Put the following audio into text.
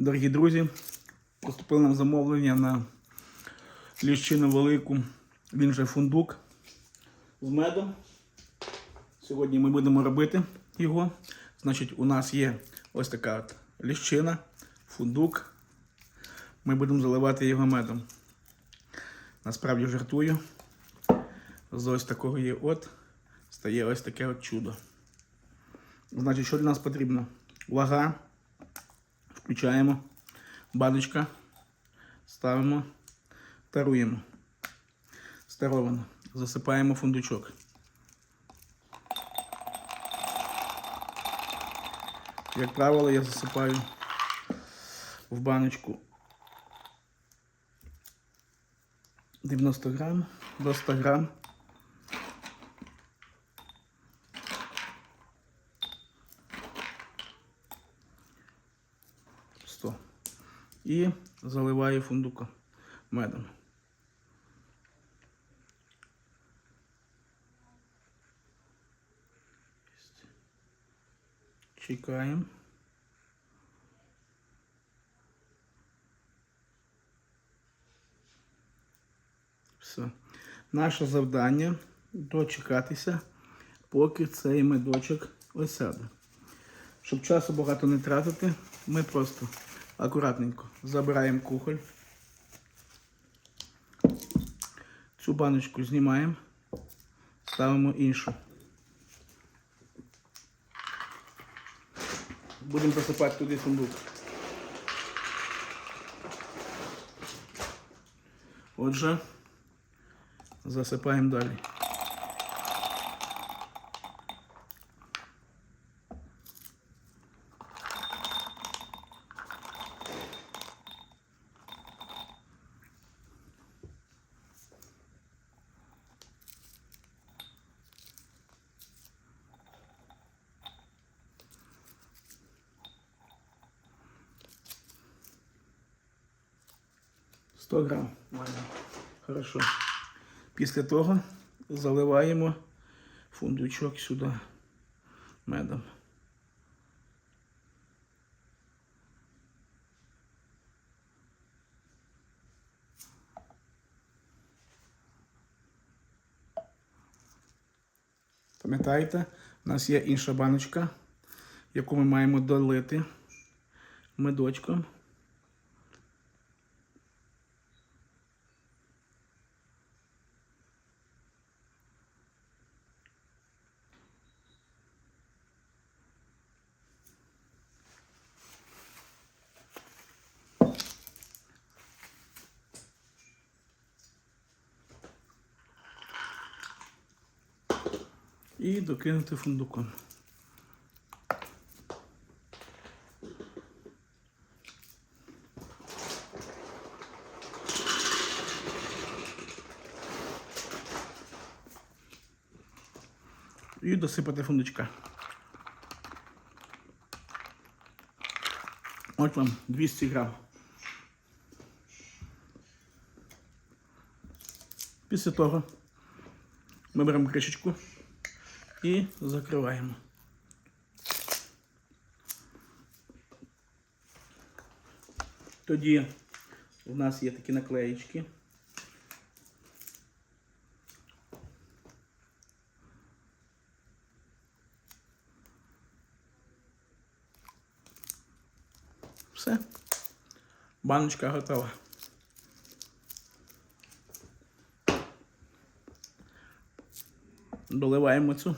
Дорогі друзі, поступило нам замовлення на ліщину велику, він же фундук з медом. Сьогодні ми будемо робити його. Значить, у нас є ось така от ліщина, фундук. Ми будемо заливати його медом. Насправді жартую. З ось такого є от стає ось таке от чудо. Значить, що для нас потрібно? Вага. Включаємо. Баночка. Ставимо. Таруємо. Старовано. Засипаємо фундучок. Як правило, я засипаю в баночку 90 грам до 100 грам. І заливаю фундука медом. Чекаємо. Все. Наше завдання дочекатися, поки цей медочок осяде. Щоб часу багато не тратити, ми просто акуратненько забираємо кухоль. Цю баночку знімаємо, ставимо іншу. Будемо посипати туди фундук. Отже, засипаємо далі. Сто грам. Хорошо. Після того заливаємо фундучок сюди медом. Пам'ятаєте, у нас є інша баночка, яку ми маємо долити медочком. І докинути фундуком. І досипати фундучка. От вам 200 грам. Після того ми беремо кришечку і закриваємо. Тоді у нас є такі наклеїчки. Все. Баночка готова. Доливаємо цю